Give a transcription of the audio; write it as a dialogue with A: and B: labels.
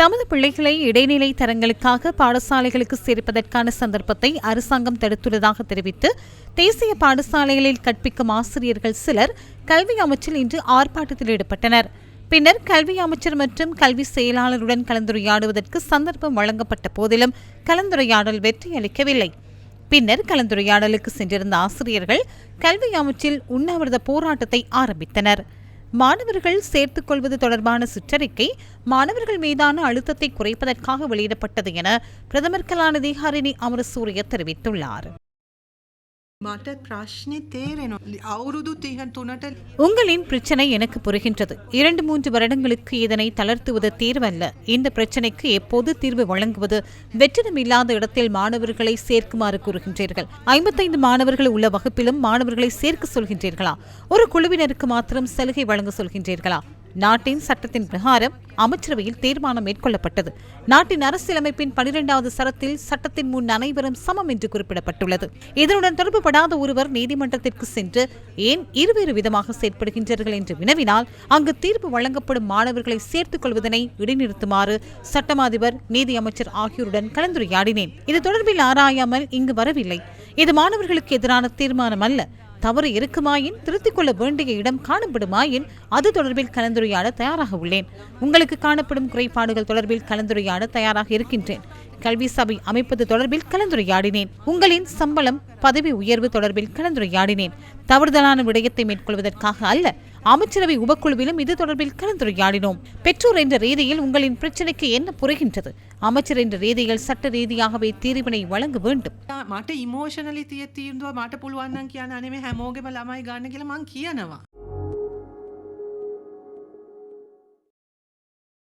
A: தமது பிள்ளைகளை இடைநிலை தரங்களுக்காக பாடசாலைகளுக்கு சேர்ப்பதற்கான சந்தர்ப்பத்தை அரசாங்கம் தடுத்துள்ளதாக தெரிவித்து தேசிய பாடசாலைகளில் கற்பிக்கும் ஆசிரியர்கள் சிலர் கல்வி அமைச்சில் இன்று ஆர்ப்பாட்டத்தில் ஈடுபட்டனர். பின்னர் கல்வி அமைச்சர் மற்றும் கல்வி செயலாளருடன் கலந்துரையாடுவதற்கு சந்தர்ப்பம் வழங்கப்பட்ட போதிலும் கலந்துரையாடல் வெற்றியளிக்கவில்லை பின்னர் கலந்துரையாடலுக்கு சென்றிருந்த ஆசிரியர்கள் கல்வி அமைச்சில் உண்ணாவிரத போராட்டத்தை ஆரம்பித்தனர். மாணவர்கள் சேர்த்துக் கொள்வது தொடர்பான சுற்றறிக்கை மாணவர்கள் மீதான அழுத்தத்தை குறைப்பதற்காக வெளியிடப்பட்டது என பிரதமர் கலாநிதி ஹரிணி அமரசூரிய தெரிவித்துள்ளார்.
B: මට ප්‍රශ්නය තේරෙනවා අවුරුදු තිහ තුනට
A: உங்களின் பிரச்சனை எனக்கு புரிகின்றது இரண்டு மூன்று வருடங்களுக்கு இதனை தளர்த்துவது தீர்வல்ல இந்த பிரச்சனைக்கு எப்போது தீர்வு வழங்குவது வெற்றிடம் இல்லாத இடத்தில் மாணவர்களை சேர்க்குமாறு கூறுகின்றீர்கள் ஐம்பத்தைந்து மாணவர்கள் உள்ள வகுப்பிலும் மாணவர்களை சேர்க்க சொல்கின்றீர்களா ஒரு குழுவினருக்கு மாத்திரம் சலுகை வழங்க சொல்கின்றீர்களா நாட்டின் சட்டத்தின் பிரகாரம் அமைச்சரவையில் தீர்மானம் மேற்கொள்ளப்பட்டது. நாட்டின் அரசியலமைப்பின் பனிரெண்டாவது சரத்தில் சட்டத்தின் முன் அனைவரும் சமம் என்று குறிப்பிடப்பட்டுள்ளது. இதனுடன் தொடர்புபடாத ஒருவர் நீதிமன்றத்திற்கு சென்று ஏன் இருவேறு விதமாக செயற்படுகின்றார்கள் என்று வினவினால் அங்கு தீர்ப்பு வழங்கப்படும் மாணவர்களை சேர்த்துக் கொள்வதனை இடைநிறுத்துமாறு சட்டமாதிபர் நீதி அமைச்சர் ஆகியோருடன் கலந்துரையாடினேன். இது தொடர்பில் ஆராயாமல் இங்கு வரவில்லை. இது மாணவர்களுக்கு எதிரான தீர்மானம் அல்ல தவறு இருக்குமாயின் திருத்திக் கொள்ள வேண்டிய இடம் காணப்படுமாயின் அது தொடர்பில் கலந்துரையாட தயாராக உள்ளேன். உங்களுக்கு காணப்படும் குறைபாடுகள் தொடர்பில் கலந்துரையாட தயாராக இருக்கின்றேன். கல்வி சபை அமைப்பது தொடர்பில் கலந்துரையாடினேன் உங்களின் சம்பளம் பதவி உயர்வு தொடர்பில் கலந்துரையாடினேன் தவறுதலான விடயத்தை மேற்கொள்வதற்காக அல்ல அமைச்சரவை உபக்குழுவிலும் இது தொடர்பில் கலந்துரையாடினோம் பெற்றோர் என்ற ரீதியில் உங்களின் பிரச்சினைக்கு என்ன புரிகின்றது அமைச்சர் என்ற ரீதியில் சட்ட ரீதியாகவே தீர்வினை வழங்க வேண்டும்
B: මට ඉමෝෂනලි තිය තීන්දුව මට පුළුවන්න්න කියන අනෙම හැමෝගෙම ළමයි ගන්න කියල මං කියනවා.